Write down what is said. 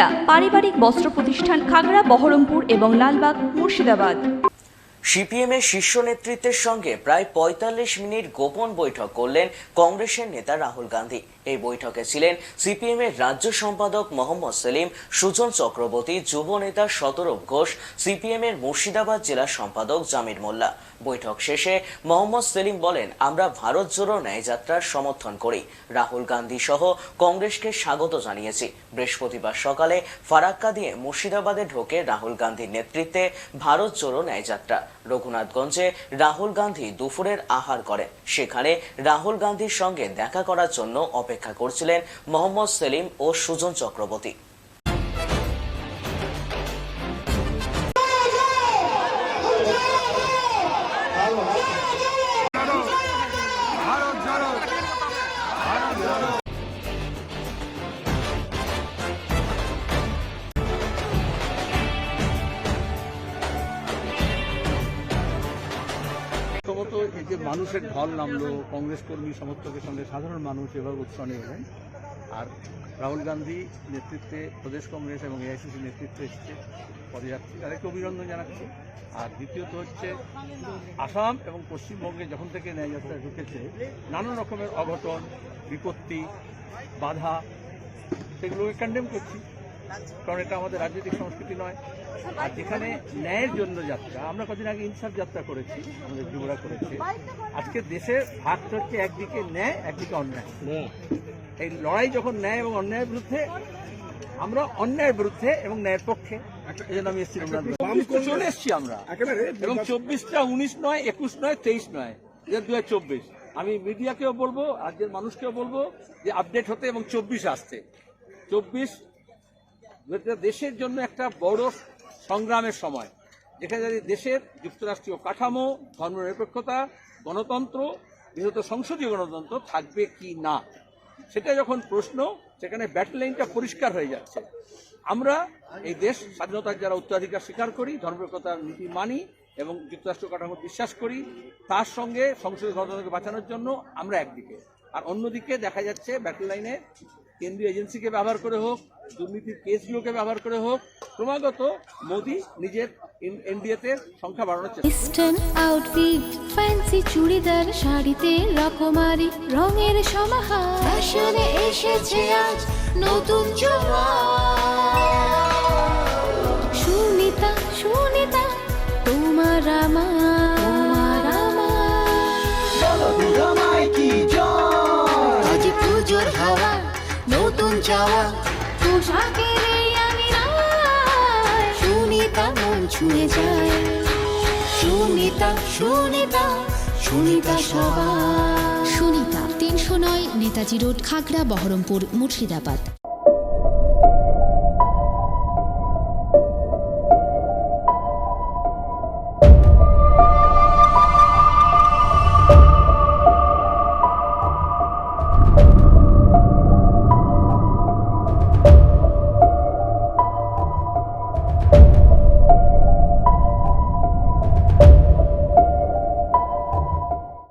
সুনিতা পারিবারিক বস্ত্র প্রতিষ্ঠান খাগড়া, বহরমপুর এবং লালবাগ, মুর্শিদাবাদ। সিপিএমের শীর্ষ নেতৃত্বের সঙ্গে প্রায় পঁয়তাল্লিশ মিনিট গোপন বৈঠক করলেন কংগ্রেসের নেতা রাহুল গান্ধী। এই বৈঠকে ছিলেন সিপিএমের রাজ্য সম্পাদক মোহাম্মদ সেলিম, সুজন চক্রবর্তী, যুব নেতা শতরূপ ঘোষ, সিপিএমের মুর্শিদাবাদ জেলা সম্পাদক জামির মোল্লা। বৈঠক শেষে মোহাম্মদ সেলিম বলেন, আমরা ভারত জোড়ো ন্যায়যাত্রার সমর্থন করি। রাহুল গান্ধী সহ কংগ্রেসকে স্বাগত জানিয়েছি। বৃহস্পতিবার সকালে ফারাক্কা দিয়ে মুর্শিদাবাদে ঢোকে রাহুল গান্ধীর নেতৃত্বে ভারত জোড়ো ন্যায়যাত্রা রঘুনাথগঞ্জে রাহুল গান্ধী দুপুরের আহার করেন। সেখানে রাহুল গান্ধীর সঙ্গে দেখা করার জন্য অপেক্ষা করছিলেন মোহাম্মদ সেলিম ও সুজন চক্রবর্তী। যে মানুষের ঢল নামলো, কংগ্রেস কর্মী, সমর্থকের সঙ্গে সাধারণ মানুষ এভাবে উৎসনে এলেন। আর রাহুল গান্ধী নেতৃত্বে প্রদেশ কংগ্রেস এবং এআইসিসি নেতৃত্বে এসেছে পদযাত্রী। তাদেরকে অভিনন্দন জানাচ্ছি। আর দ্বিতীয়ত হচ্ছে, আসাম এবং পশ্চিমবঙ্গে যখন থেকে ন্যায়যাত্রা ঢুকেছে, নানা রকমের অঘটন, বিপত্তি, বাধা, সেগুলোকে কন্ডেম করছি। কারণ এটা আমাদের রাজনৈতিক সংস্কৃতি নয়। আর যেখানে ন্যায়ের জন্য যাত্রা আমরা কদিন আগে ইনসাফ যাত্রা করেছি আমাদের যুবরা করেছে। আজকে দেশের ভাগটা হচ্ছে একদিকে ন্যায় একদিকে অন্যায়। এই লড়াই যখন ন্যায় এবং অন্যায়ের বিরুদ্ধে আমরা অন্যায়ের বিরুদ্ধে এবং ন্যায়ের পক্ষে। এই জন্য আমি এসেছি চলে এসেছি আমরা। এবং চব্বিশটা উনিশ নয় একুশ নয় তেইশ নয় দু হাজার চব্বিশ। আমি মিডিয়াকেও বলব রাজ্যের মানুষকেও বলব যে আপডেট হতে এবং চব্বিশ আসতে। চব্বিশ দেশের জন্য একটা বড় সংগ্রামের সময়। যেখানে যদি দেশের যুক্তরাষ্ট্রীয় কাঠামো, ধর্মনিরপেক্ষতা, গণতন্ত্র বিশেষত সংসদীয় গণতন্ত্র থাকবে কি না সেটা যখন প্রশ্ন, সেখানে ব্যাটল লাইনটা পরিষ্কার হয়ে যাচ্ছে। আমরা এই দেশ স্বাধীনতার যারা উত্তরাধিকার স্বীকার করি, ধর্মনিরপেক্ষতার নীতি মানি এবং যুক্তরাষ্ট্র কাঠামো বিশ্বাস করি, তার সঙ্গে সংসদীয় গণতন্ত্রকে বাঁচানোর জন্য আমরা একদিকে। আর অন্যদিকে দেখা যাচ্ছে ব্যাটল লাইনে কেন্দ্রীয় এজেন্সিকে ব্যবহার করে হোক দুর্নীতির কেসগুলোকে ব্যবহার করে হোক ক্রমাগত মোদী নিজের এনডিএতে সংখ্যা বাড়ানোর চেষ্টা ইস্টার্ন আউটফিট ফ্যান্সি চুড়িদার শাড়িতে রকমারি রঙের সমাহার। ফ্যাশনে এসেছে আজ নতুন সুনিতা সুনিতা তোমার আমার। আমার। আজ পুজোর হাওয়া নতুন চাওয়া। পোশাকের আমি। সুনিতা সুনিতা তিনশো নয় নেতাজি রোড খাগড়া বহরমপুর মুর্শিদাবাদ।